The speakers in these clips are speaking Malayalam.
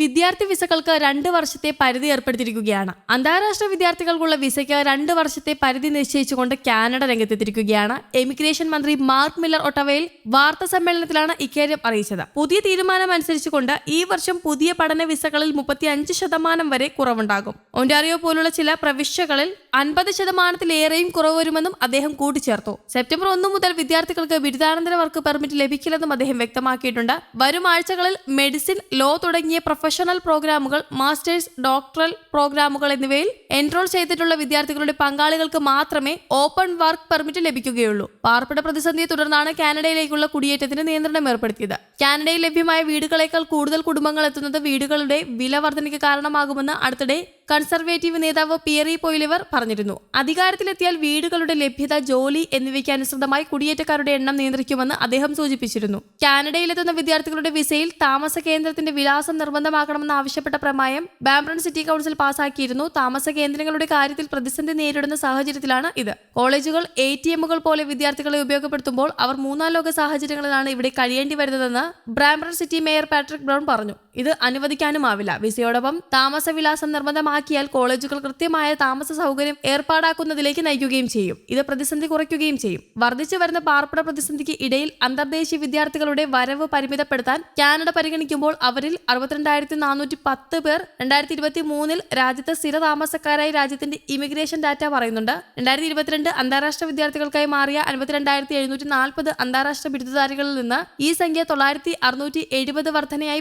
വിദ്യാർത്ഥി വിസകൾക്ക് രണ്ട് വർഷത്തെ പരിധി ഏർപ്പെടുത്തിയിരിക്കുകയാണ്. അന്താരാഷ്ട്ര വിദ്യാർത്ഥികൾക്കുള്ള വിസയ്ക്ക് രണ്ട് വർഷത്തെ പരിധി നിശ്ചയിച്ചുകൊണ്ട് കാനഡ രംഗത്തെത്തിയിരിക്കുകയാണ്. എമിഗ്രേഷൻ മന്ത്രി മാർക്ക് മില്ലർ ഒട്ടവയിൽ വാർത്താ സമ്മേളനത്തിലാണ് ഇക്കാര്യം അറിയിച്ചത്. പുതിയ തീരുമാനം അനുസരിച്ചുകൊണ്ട് ഈ വർഷം പുതിയ പഠന വിസകളിൽ മുപ്പത്തി അഞ്ച് ശതമാനം വരെ കുറവുണ്ടാകും. ഒന്റാറിയോ പോലുള്ള ചില പ്രവിശ്യകളിൽ അൻപത് ശതമാനത്തിലേറെയും കുറവ് വരുമെന്നും അദ്ദേഹം കൂട്ടിച്ചേർത്തു. സെപ്റ്റംബർ ഒന്ന് മുതൽ വിദ്യാർത്ഥികൾക്ക് ബിരുദാനന്തര വർക്ക് പെർമിറ്റ് ലഭിക്കില്ലെന്നും അദ്ദേഹം വ്യക്തമാക്കിയിട്ടുണ്ട്. വരും ആഴ്ചകളിൽ മെഡിസിൻ ലോ തുടങ്ങിയ പ്രൊഫഷണൽ പ്രോഗ്രാമുകൾ മാസ്റ്റേഴ്സ് ഡോക്ടറൽ പ്രോഗ്രാമുകൾ എന്നിവയിൽ എൻറോൾ ചെയ്തിട്ടുള്ള വിദ്യാർത്ഥികളുടെ പങ്കാളികൾക്ക് മാത്രമേ ഓപ്പൺ വർക്ക് പെർമിറ്റ് ലഭിക്കുകയുള്ളൂ. പാർപ്പിട പ്രതിസന്ധിയെ തുടർന്നാണ് കാനഡയിലേക്കുള്ള കുടിയേറ്റത്തിന് നിയന്ത്രണം ഏർപ്പെടുത്തിയത്. കാനഡയിൽ ലഭ്യമായ വീടുകളേക്കാൾ കൂടുതൽ കുടുംബങ്ങൾ എത്തുന്നത് വീടുകളുടെ വില വർധനയ്ക്ക് കാരണമാകുമെന്ന് അടുത്തിടെ കൺസർവേറ്റീവ് നേതാവ് പിയറി പോയിലിവർ പറഞ്ഞിരുന്നു. അധികാരത്തിലെത്തിയാൽ വീടുകളുടെ ലഭ്യത ജോലി എന്നിവയ്ക്ക് അനുസൃതമായി കുടിയേറ്റക്കാരുടെ എണ്ണം നിയന്ത്രിക്കുമെന്ന് അദ്ദേഹം സൂചിപ്പിച്ചിരുന്നു. കാനഡയിലെത്തുന്ന വിദ്യാർത്ഥികളുടെ വിസയിൽ താമസ കേന്ദ്രത്തിന്റെ വിലാസം നിർബന്ധമാക്കണമെന്ന് ആവശ്യപ്പെട്ട പ്രമേയം ബാംബ്രൺ സിറ്റി കൗൺസിൽ പാസാക്കിയിരുന്നു. താമസ കേന്ദ്രങ്ങളുടെ കാര്യത്തിൽ പ്രതിസന്ധി നേരിടുന്ന സാഹചര്യത്തിലാണ് ഇത്. കോളേജുകൾ എ ടി എമ്മുകൾ പോലെ വിദ്യാർത്ഥികളെ ഉപയോഗപ്പെടുത്തുമ്പോൾ അവർ മൂന്നാം ലോക സാഹചര്യങ്ങളിലാണ് ഇവിടെ കഴിയേണ്ടി വരുന്നതെന്ന് Brampton city mayor Patrick Brown പറഞ്ഞു. ഇത് അനുവദിക്കാനുമാവില്ല വിസയോടൊപ്പം താമസവിലാസം നിർബന്ധമാക്കിയാൽ കോളേജുകൾ കൃത്യമായ താമസ സൗകര്യം ഏർപ്പാടാക്കുന്നതിലേക്ക് നയിക്കുകയും ചെയ്യും. ഇത് പ്രതിസന്ധി കുറയ്ക്കുകയും ചെയ്യും. വർദ്ധിച്ചു വരുന്ന പാർപ്പിട പ്രതിസന്ധിക്ക് ഇടയിൽ അന്തർദേശീയ വിദ്യാർത്ഥികളുടെ വരവ് പരിമിതപ്പെടുത്താൻ കാനഡ പരിഗണിക്കുമ്പോൾ അവരിൽ അറുപത്തിരണ്ടായിരത്തി നാനൂറ്റി പത്ത് പേർ രണ്ടായിരത്തി ഇരുപത്തി മൂന്നിൽ രാജ്യത്ത് സ്ഥിര താമസക്കാരായി രാജ്യത്തിന്റെ ഇമിഗ്രേഷൻ ഡാറ്റ പറയുന്നുണ്ട്. രണ്ടായിരത്തി ഇരുപത്തിരണ്ട് അന്താരാഷ്ട്ര വിദ്യാർത്ഥികൾക്കായി മാറിയ അൻപത്തിരണ്ടായിരത്തി എഴുന്നൂറ്റി നാൽപ്പത് അന്താരാഷ്ട്ര ബിരുദധാരികളിൽ നിന്ന് ഈ സംഖ്യ തൊള്ളായിരത്തി അറുന്നൂറ്റി എഴുപത് വർധനയായി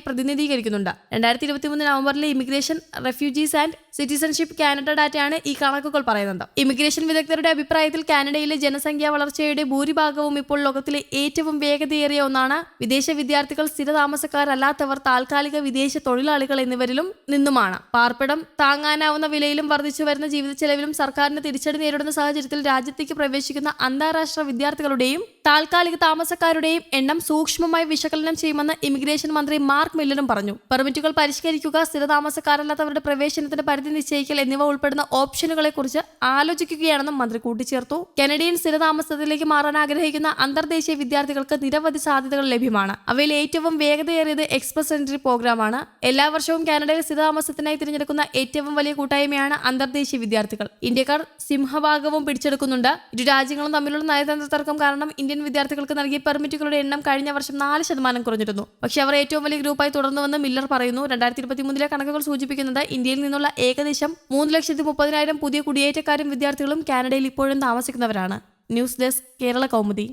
പ്രതിനിധീകരിക്കുന്നുണ്ട് രണ്ടായിരത്തി ഇരുപത്തിമൂന്ന് നവംബറിലെ immigration refugees and citizenship Canada ഡാറ്റയാണ് ഈ കണക്കുകൾ പറയുന്നത്. ഇമിഗ്രേഷൻ വിദഗ്ധരുടെ അഭിപ്രായത്തിൽ കാനഡയിലെ ജനസംഖ്യാ വളർച്ചയുടെ ഭൂരിഭാഗവും ഇപ്പോൾ ലോകത്തിലെ ഏറ്റവും വേഗതയേറിയ ഒന്നാണ്. വിദേശ വിദ്യാർത്ഥികൾ സ്ഥിരതാമസക്കാരല്ലാത്തവർ താൽക്കാലിക വിദേശ തൊഴിലാളികൾ എന്നിവരിലും നിന്നുമാണ്. പാർപ്പിടം താങ്ങാനാവുന്ന വിലയിലും വർദ്ധിച്ചു വരുന്ന ജീവിത ചെലവിലും സർക്കാരിന് തിരിച്ചടി നേരിടുന്ന സാഹചര്യത്തിൽ രാജ്യത്തേക്ക് പ്രവേശിക്കുന്ന അന്താരാഷ്ട്ര വിദ്യാർത്ഥികളുടെയും താൽക്കാലിക താമസക്കാരുടെയും എണ്ണം സൂക്ഷ്മമായി വിശകലനം ചെയ്യുമെന്ന് ഇമിഗ്രേഷൻ മന്ത്രി മാർക്ക് മില്ലറും പറഞ്ഞു. പെർമിറ്റുകൾ പരിഷ്കരിക്കുക സ്ഥിരതാമസക്കാരല്ലാത്തവരുടെ പ്രവേശനത്തിന്റെ പ്രവേശനത്തിന് പരിധി നിശ്ചയിക്കൽ എന്നിവ ഉൾപ്പെടുന്ന ഓപ്ഷനുകളെ കുറിച്ച് ആലോചിക്കുകയാണെന്നും മന്ത്രി കൂട്ടിച്ചേർത്തു. കനഡിയൻ സ്ഥിരതാമസത്തിലേക്ക് മാറാൻ ആഗ്രഹിക്കുന്ന അന്തർദേശീയ വിദ്യാർത്ഥികൾക്ക് നിരവധി സാധ്യതകൾ ലഭ്യമാണ്. അവയിൽ ഏറ്റവും വേഗതയേറിയത് എക്സ്പ്രസ് എൻട്രി പ്രോഗ്രാമാണ്. എല്ലാ വർഷവും കാനഡയിൽ സ്ഥിരതാമസത്തിനായി തിരഞ്ഞെടുക്കുന്ന ഏറ്റവും വലിയ കൂട്ടായ്മയാണ് അന്തർദേശീയ വിദ്യാർത്ഥികൾ. ഇന്ത്യക്കാർ സിംഹഭാഗവും പിടിച്ചെടുക്കുന്നുണ്ട്. ഇരു രാജ്യങ്ങളും തമ്മിലുള്ള നയതന്ത്ര തർക്കം കാരണം വിദ്യാർത്ഥികൾക്ക് നൽകിയ പെർമിറ്റുകളുടെ എണ്ണം കഴിഞ്ഞ വർഷം നാല് ശതമാനം കുറഞ്ഞിരുന്നു. പക്ഷേ അവർ ഏറ്റവും വലിയ ഗ്രൂപ്പായി തുടർന്നുവെന്ന് മില്ലർ പറയുന്നു. രണ്ടായിരത്തി ഇരുപത്തിമൂന്നിലെ കണക്കുകൾ സൂചിപ്പിക്കുന്നത് ഇന്ത്യയിൽ നിന്നുള്ള ഏകദേശം മൂന്ന് ലക്ഷത്തി മുപ്പതിനായിരം പുതിയ കുടിയേറ്റക്കാരും വിദ്യാർത്ഥികളും കാനഡയിൽ ഇപ്പോഴും താമസിക്കുന്നവരാണ്. News desk Kerala Kaumudi.